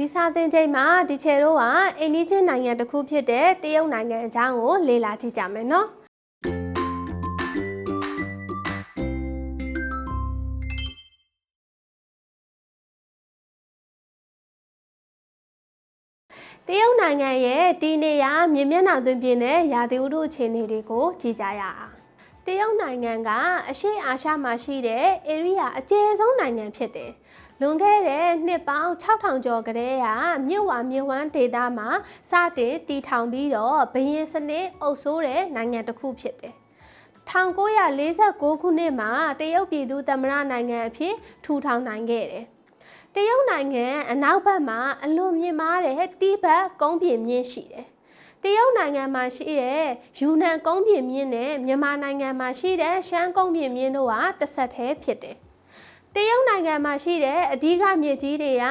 ဒီစာသင်ချိန်မှာဒီချေတို့ကအိန္ဒိချင်းနိုင်ငံတစ်ခုဖြစ်တဲ့တရုတ်နိုင်ငံအကြောင်းကိုလေ့လာကြည့်ကြမယ်နော်တရုတ်နိုင်ငံရဲ့ဒီနေရာမြေမျက်နှာသွင်းပြင်းတဲ့ရာသီဥတုအခြေအနေတွေကိုကြည့်ကြရအောင်တရုတ်နိုင်ငံကအရှေ့အာရှမှာရှိတဲ့ area အကျယ်ဆုံးနိုင်ငံဖြစ်တယ်။ လွန်ခဲ့တဲ့နှစ်ပေါင်း6000ကျော်ကတည်းကမြစ်ဝါမြစ်ဝမ်းဒေသမှာစတင်တည်ထောင်ပြီးတော့ဘရင်စနစ်အုပ်စိုးတဲ့နိုင်ငံတစ်ခုဖြစ်တယ်။1946ခုနှစ်မှာတရုတ်ပြည်သူသမ္မတနိုင်ငံအဖြစ်ထူထောင်နိုင်ခဲ့တယ်။တရုတ်နိုင်ငံအနောက်ဘက်မှာအလွန်မြင့်မားတဲ့တိဘက်ကုန်းပြင်မြင့်ရှိတယ်။တရုတ်နိုင်ငံမှာရှိတဲ့ယူနန်ကုန်းပြင်မြင့်နဲ့မြန်မာနိုင်ငံမှာရှိတဲ့ရှမ်းကုန်းပြင်မြင့်တို့ဟာတစ်ဆက်တည်းဖြစ်တယ်။ တရုတ်နိုင်ငံမှာရှိတဲ့အဓိကမြစ်ကြီးတွေက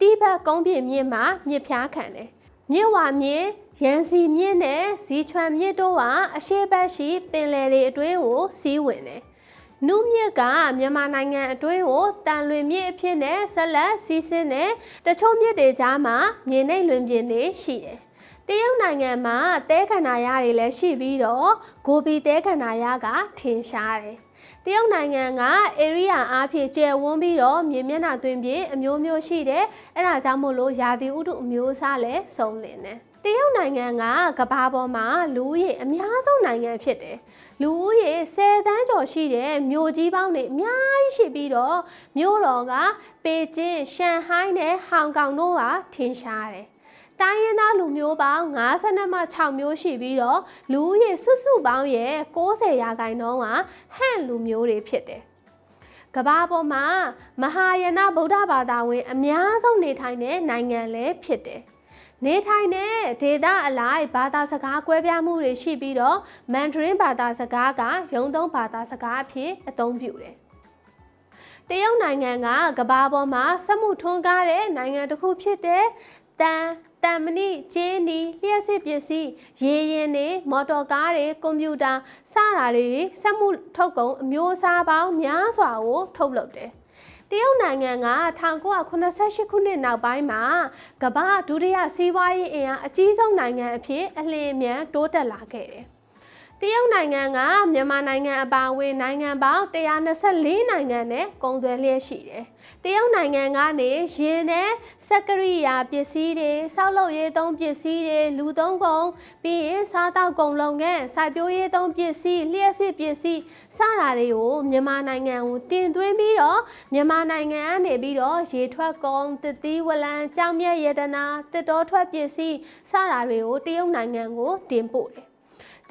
တိဘက်ကုန်းပြင်မြင့်မှာမြစ်ဖျားခံတယ်။မြစ်ဝါမြစ်ရန်စီမြစ်နဲ့ဇီချွန်မြစ်တို့ဟာအရှေ့ဘက်ရှိပင်လယ်တွေအတွင်းကိုစီးဝင်တယ်။နုမြစ်ကမြန်မာနိုင်ငံအတွင်းကိုတန်လွင်မြစ်အဖြစ်နဲ့ဆက်လက်စီးဆင်းတဲ့တချို့မြစ်တွေကြားမှာမြေနိမ့်လွင်ပြင်တွေရှိတယ်။တရုတ်နိုင်ငံမှာတဲခန္ဓာရတွေလည်းရှိပြီးတော့ဂိုဘီတဲခန္ဓာရကထင်ရှားတယ်။ တရုတ်နိုင်ငံက area အားဖြင့်ကျယ်ဝန်းပြီးတော့မြေမျက်နှာသွင်းပြင်အမျိုးမျိုးရှိတယ်။အဲဒါကြောင့်မို့လို့ရာသီဥတုအမျိုးအစားလည်းစုံလင်တယ်။တရုတ်နိုင်ငံကကမ္ဘာပေါ်မှာလူဦးရေအများဆုံးနိုင်ငံဖြစ်တယ်။လူဦးရေ10သန်းကျော်ရှိတဲ့မြို့ကြီးပေါင်းတွေအများကြီးရှိပြီးတော့မြို့တော်ကပေကျင်း၊ရှန်ဟိုင်းနဲ့ဟောင်ကောင်တို့ဟာထင်ရှားတယ်။ တိုင်းရင်းသားလူမျိုးပေါင်း52မှ6မျိုးရှိပြီးတော့လူဦးရေစုစုပေါင်းရဲ့60ရာခိုင်နှုန်းကဟန့်လူမျိုးတွေဖြစ်တယ်။ကမ္ဘာပေါ်မှာမဟာယာနဗုဒ္ဓဘာသာဝင် အများဆုံးနေထိုင်တဲ့နိုင်ငံလည်းဖြစ်တယ်။နေထိုင်တဲ့ဒေသအလိုက်ဘာသာစကားကွဲပြားမှုတွေရှိပြီးတော့မန်ဒရင်းဘာသာစကားကရုံသုံးဘာသာစကားအဖြစ်အသုံးပြုတယ်။တရုတ်နိုင်ငံကကမ္ဘာပေါ်မှာစက်မှုထွန်းကားတဲ့နိုင်ငံတစ်ခုဖြစ်တဲ့တန် တမ်မဏိကျင်းဒီလျှက်စစ်ပစ္စည်းရေရင်တွေမော်တော်ကားတွေကွန်ပျူတာစတာတွေစက်မှုထုတ်ကုန်အမျိုးအစားပေါင်းများစွာကိုထုတ်လုပ်တယ်တရုတ်နိုင်ငံက1988ခုနှစ်နောက်ပိုင်းမှာကမ္ဘာဒုတိယစီးပွားရေးအင်အားအကြီးဆုံးနိုင်ငံအဖြစ်အလင်းအမြန်တိုးတက်လာခဲ့တယ်။ တရုတ်နိုင်ငံကမြန်မာနိုင်ငံအပါအဝင်နိုင်ငံပေါင်း124နိုင်ငံနဲ့ကုန်သွယ်လျက်ရှိတယ်။တရုတ်နိုင်ငံကနေရေနဲ့စက်ကရိယာပစ္စည်းတွေ၊စောက်လုပ်ရေးသုံးပစ္စည်းတွေ၊လူသုံးကုန်ပြီးရင်စားတောက်ကုန်လုပ်ငန်း၊စိုက်ပျိုးရေးသုံးပစ္စည်း၊လျှက်စစ်ပစ္စည်းစတာတွေကိုမြန်မာနိုင်ငံကိုတင်သွင်းပြီးတော့မြန်မာနိုင်ငံကနေပြီးတော့ရေထွက်ကုန်၊တသီးဝလံ၊ကြောင်မြတ်ရတနာ၊တစ်တော်ထွက်ပစ္စည်းစတာတွေကိုတရုတ်နိုင်ငံကိုတင်ပို့တယ်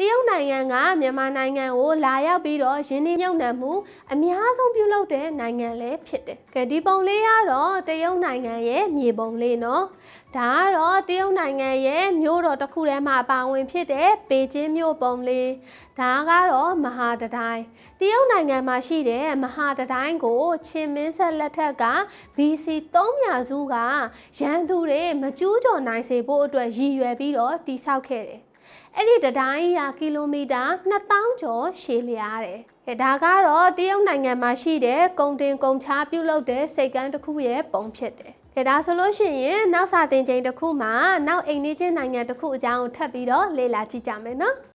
တရုတ်နိုင်ငံကမြန်မာနိုင်ငံကိုလာရောက်ပြီးတော့ရင်းနှီးမြှုပ်နှံမှုအများဆုံးပြုလုပ်တဲ့နိုင်ငံလည်းဖြစ်တယ်။ကဲဒီပုံလေးကတော့တရုတ်နိုင်ငံရဲ့မြေပုံလေးနော်။ဒါကတော့တရုတ်နိုင်ငံရဲ့မြို့တော်တစ်ခုထဲမှာပါဝင်ဖြစ်တဲ့ပေကျင်းမြို့ပုံလေး။ဒါကတော့မဟာတတိုင်း။တရုတ်နိုင်ငံမှာရှိတဲ့မဟာတတိုင်းကိုချင်းမင်းဆက်လက်ထက်က BC 300စုကရန်သူတွေမကျူးကျော်နိုင်စေဖို့အတွက်ရည်ရွယ်ပြီးတော့တိစောက်ခဲ့တယ် အဲ့ဒီတတိုင်းရာကီလိုမီတာ2000ကျော်ရှည်လျားတယ်။အဲဒါကတော့တရုတ်နိုင်ငံမှာရှိတဲ့ကုန်တင်ကုန်ချပြုလုပ်တဲ့စိတ်ကမ်းတစ်ခုရဲ့ပုံဖြစ်တယ်။အဲဒါဆိုလို့ရှိရင်နောက်စာသင်ချိန်တစ်ခုမှာနောက်အိမ်နေချင်းနိုင်ငံတစ်ခုအကြောင်းကိုထပ်ပြီးတော့လေ့လာကြည့်ကြမယ်နော်။